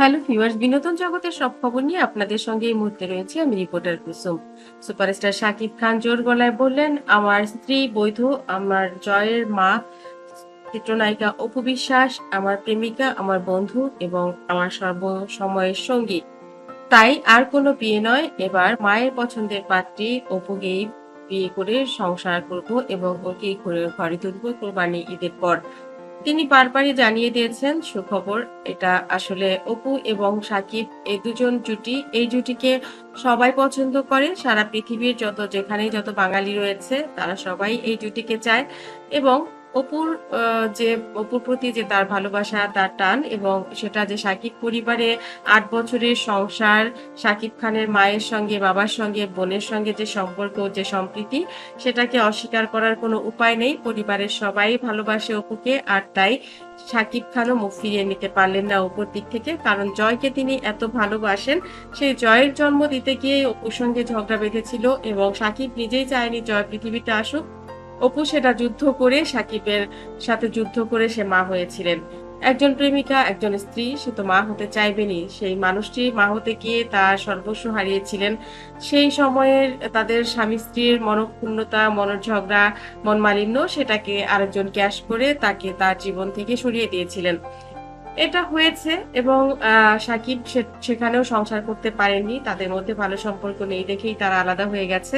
Hello viewers, বিনোদন জগতের সব খবর নিয়ে আপনাদের সঙ্গে এই মুহূর্তে রয়েছে আমি রিপোর্টার কুসুম। সুপারস্টার শাকিব খান জোর গলায় বললেন, আমার স্ত্রী বৈধ, আমার জয়ের মা চিত্রনায়িকা অপু বিশ্বাস, আমার প্রেমিকা, আমার বন্ধু এবং আমার সর্বসময়ের সঙ্গী। তাই আর কোনো বিয়ে নয়, এবার মায়ের পছন্দের পাত্রী অপুকেই বিয়ে করে সংসার করব এবং ওকেই করে ঘরে তুলব কোরবানি ঈদের পর। তিনি বারবারই জানিয়ে দিয়েছেন, সুখবর, এটা আসলে অপু এবং সাকিব এ দুজন জুটি। এই জুটিকে সবাই পছন্দ করে। সারা পৃথিবীর যত, যেখানেই যত বাঙালি রয়েছে, তারা সবাই এই জুটিকে চায় এবং অপুর যে, অপুর প্রতি যে তার ভালোবাসা, তার টান এবং সেটা যে সাকিব পরিবারে আট বছরের সংসার, সাকিব খানের মায়ের সঙ্গে, বাবার সঙ্গে, বোনের সঙ্গে যে সম্পর্ক, যে সম্প্রীতি, সেটাকে অস্বীকার করার কোনো উপায় নেই। পরিবারের সবাই ভালোবাসে অপুকে আর তাই সাকিব খানও মুখ ফিরিয়ে নিতে পারলেন না অপুর দিক থেকে। কারণ জয়কে তিনি এত ভালোবাসেন, সেই জয়ের জন্ম দিতে গিয়ে অপুর সঙ্গে ঝগড়া বেঁধেছিল এবং সাকিব নিজেই চায়নি জয় পৃথিবীতে আসুক। অপু সেটা যুদ্ধ করে সাকিবের সাথে যুদ্ধ করে সে মা হয়েছিলেন। একজন প্রেমিকা, একজন স্ত্রী, সে তো মা হতে চাইবেনি সেই মানুষটি মা হতে গিয়ে তার সর্বস্ব হারিয়েছিলেন। সেই সময়ের তাদের স্বামী স্ত্রীর মনক্ষুণ্ণতা, মনোঝগড়া মন মালিন্য সেটাকে আরেকজন ক্যাশ করে তাকে তার জীবন থেকে সরিয়ে দিয়েছিলেন। এটা হয়েছে এবং সাকিব সেখানেও সংসার করতে পারেনি। তাদের মধ্যে ভালো সম্পর্ক নেই দেখেই তারা আলাদা হয়ে গেছে।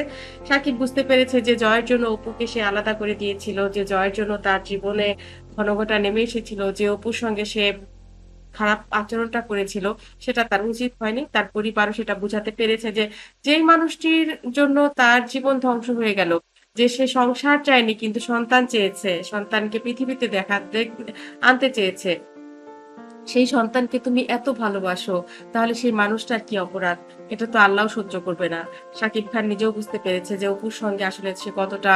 সাকিব বুঝতে পেরেছে যে জয়ের জন্য অপুকে সে আলাদা করে দিয়েছিল, যে জয়ের জন্য তার জীবনে ঘনঘটা নেমে এসেছিল, যে অপুর সঙ্গে সে খারাপ আচরণটা করেছিল, সেটা তার উচিত হয়নি। তার পরিবারও সেটা বুঝাতে পেরেছে যে যেই মানুষটির জন্য তার জীবন ধ্বংস হয়ে গেল, যে সে সংসার চায়নি কিন্তু সন্তান চেয়েছে, সন্তানকে পৃথিবীতে দেখা, আনতে চেয়েছে সেই সন্তানকে তুমি এত ভালোবাসো, তাহলে সেই মানুষটার কি অপরাধ? এটা তো আল্লাহ সহ্য করবে না। শাকিব খান নিজেও বুঝতে পেরেছে যে অপুর সঙ্গে আসলে সে কতটা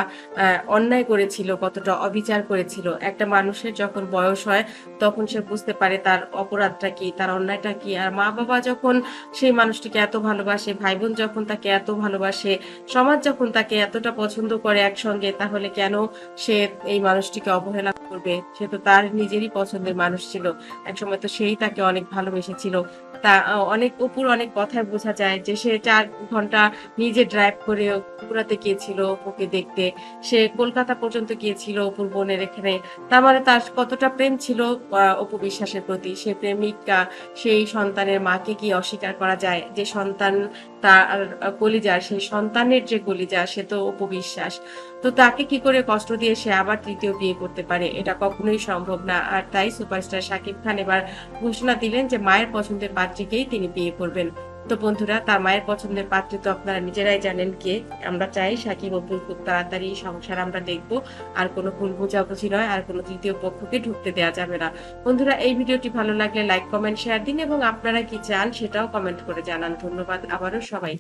অন্যায় করেছিল, কতটা অবিচার করেছিল। একটা মানুষের যখন বয়স হয়, তখন সে বুঝতে পারে তার অপরাধটা কি, তার অন্যায়টা কি। আর মা বাবা যখন সেই মানুষটিকে এত ভালোবাসে ভাই বোন যখন তাকে এত ভালোবাসে, সমাজ যখন তাকে এতটা পছন্দ করে একসঙ্গে, তাহলে কেন সে এই মানুষটিকে অবহেলা করবে? সে তো তার নিজেরই পছন্দের মানুষ ছিল। একসময় তো সেই তাকে অনেক ভালোবেসেছিল। তা অনেক অপুর অনেক কথায় বোঝা যায় যে সে চার ঘণ্টা নিজে ড্রাইভ করে পুরাতে গিয়েছিল ওকে দেখতে। সে কলকাতা পর্যন্ত গিয়েছিল অপুর বোনের এখানে। তার মানে তার কতটা প্রেম ছিল অপু বিশ্বাসের প্রতি। সে প্রেমিকা, সেই সন্তানের মাকে কি অস্বীকার করা যায়? যে সন্তান তার কলিজা, সেই সন্তানের যে কলিজা, সে তো উপবিশ্বাস তো তাকে কি করে কষ্ট দিয়ে সে আবার তৃতীয় বিয়ে করতে পারে? এটা কখনোই সম্ভব না। আর তাই সুপারস্টার শাকিব খান এবার ঘোষণা দিলেন যে, মায়ের পছন্দের পাত্রীকেই তিনি বিয়ে করবেন। তো বন্ধুরা, তার মায়ের পছন্দের পাত্রী তো আপনারা নিজেরাই জানেন কে। আমরা চাই সাকিব অপুর খুব তাড়াতাড়ি সংসার আমরা দেখব। আর কোনো ভুল বোঝাবুঝি নয়, আর কোনো তৃতীয় পক্ষকে ঢুকতে দেওয়া যাবে না। বন্ধুরা, এই ভিডিওটি ভালো লাগলে লাইক কমেন্ট শেয়ার দিন এবং আপনারা কি চান সেটাও কমেন্ট করে জানান। ধন্যবাদ আবারও সবাই।